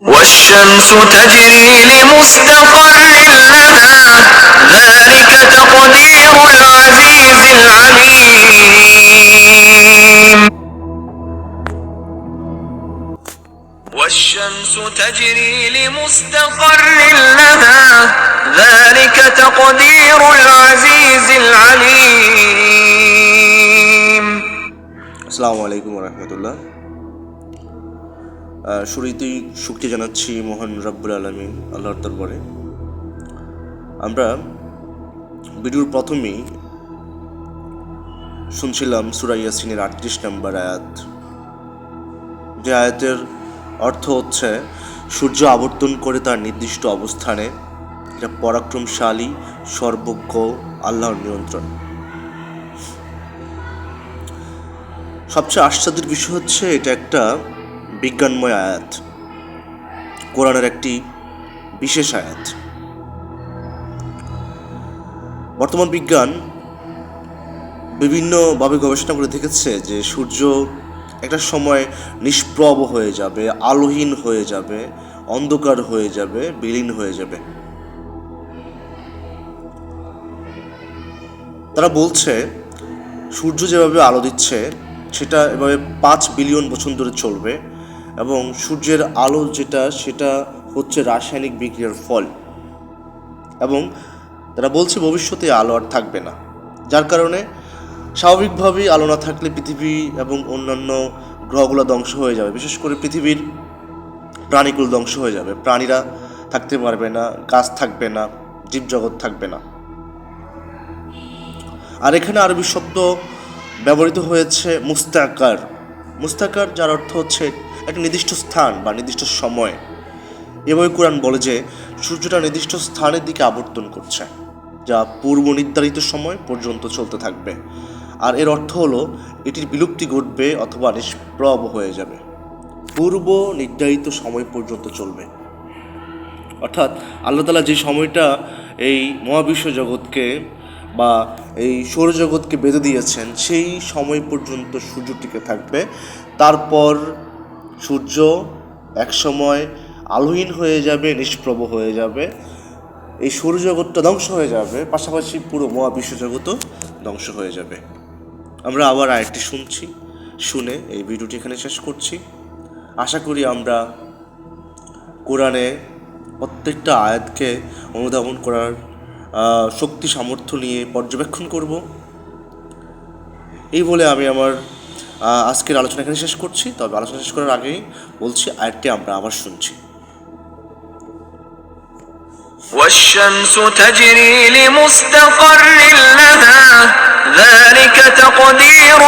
والشمس تجري لمستقر لها ذلك تقدير العزيز العليم. والشمس تجري لمستقر لها ذلك تقدير العزيز العليم. السلام عليكم ورحمة الله. শুরুতেই শুক্রিয়া জানাচ্ছি মহান রব্বুল আলমিন আল্লাহর দরবারে। আমরা ভিডিওর প্রথমেই শুনছিলাম সুরা ইয়াসিনের আটত্রিশ নম্বর আয়াত। যে আয়াতের অর্থ হচ্ছে, সূর্য আবর্তন করে তার নির্দিষ্ট অবস্থানে এটা পরাক্রমশালী, সর্বজ্ঞ, আল্লাহর নিয়ন্ত্রণ। সবচেয়ে আশ্চর্যের বিষয় হচ্ছে, এটা একটা বিজ্ঞানময় আয়াত, কোরআনের একটি বিশেষ আয়াত। বর্তমান বিজ্ঞান বিভিন্নভাবে গবেষণা করে দেখেছে যে সূর্য একটা সময় নিষ্প্রভ হয়ে যাবে, আলোহীন হয়ে যাবে, অন্ধকার হয়ে যাবে, বিলীন হয়ে যাবে। তারা বলছে, সূর্য যেভাবে আলো দিচ্ছে, সেটা এভাবে পাঁচ বিলিয়ন বছর ধরে চলবে। এবং সূর্যের আলো যেটা, সেটা হচ্ছে রাসায়নিক বিক্রিয়ার ফল। এবং তারা বলছে ভবিষ্যতে আলো আর থাকবে না। যার কারণে স্বাভাবিকভাবেই আলো না থাকলে পৃথিবী এবং অন্যান্য গ্রহগুলো ধ্বংস হয়ে যাবে। বিশেষ করে পৃথিবীর প্রাণীগুলো ধ্বংস হয়ে যাবে। প্রাণীরা থাকতে পারবে না, গাছ থাকবে না, জীবজগৎ থাকবে না। আর এখানে আরবি শব্দ ব্যবহৃত হয়েছে মুস্তাকার। মুস্তাকার যার অর্থ হচ্ছে একটা নির্দিষ্ট স্থান বা নির্দিষ্ট সময়। এভাবে কোরআন বলে যে, সূর্যটা নির্দিষ্ট স্থানের দিকে আবর্তন করছে, যা পূর্ব নির্ধারিত সময় পর্যন্ত চলতে থাকবে। আর এর অর্থ হলো, এটির বিলুপ্তি ঘটবে অথবা নিষ্প্রভ হয়ে যাবে। পূর্ব নির্ধারিত সময় পর্যন্ত চলবে। অর্থাৎ আল্লাহ তালা যে সময়টা এই মহাবিশ্ব জগৎকে বা এই সৌরজগৎকে বেঁধে দিয়েছেন, সেই সময় পর্যন্ত সূর্য টিকে থাকবে। তারপর সূর্য একসময় আলোহীন হয়ে যাবে, নিষ্প্রভ হয়ে যাবে। এই সৌরজগৎটা ধ্বংস হয়ে যাবে, পাশাপাশি পুরো মহাবিশ্ব জগৎও ধ্বংস হয়ে যাবে। আমরা আবার আরেকটি শুনছি, শুনে এই ভিডিওটি এখানে শেষ করছি। আশা করি আমরা কোরআনে প্রত্যেকটা আয়াতকে অনুধাবন করার শক্তি সামর্থ্য নিয়ে পর্যবেক্ষণ করব। এই বলে আমি আমার আজকের আলোচনা এখানে শেষ করছি। তবে আলোচনা শেষ করার আগেই বলছি আরেকটি আমরা আবার শুনছি। والشمس تجري لمستقر لها ذلك تقدير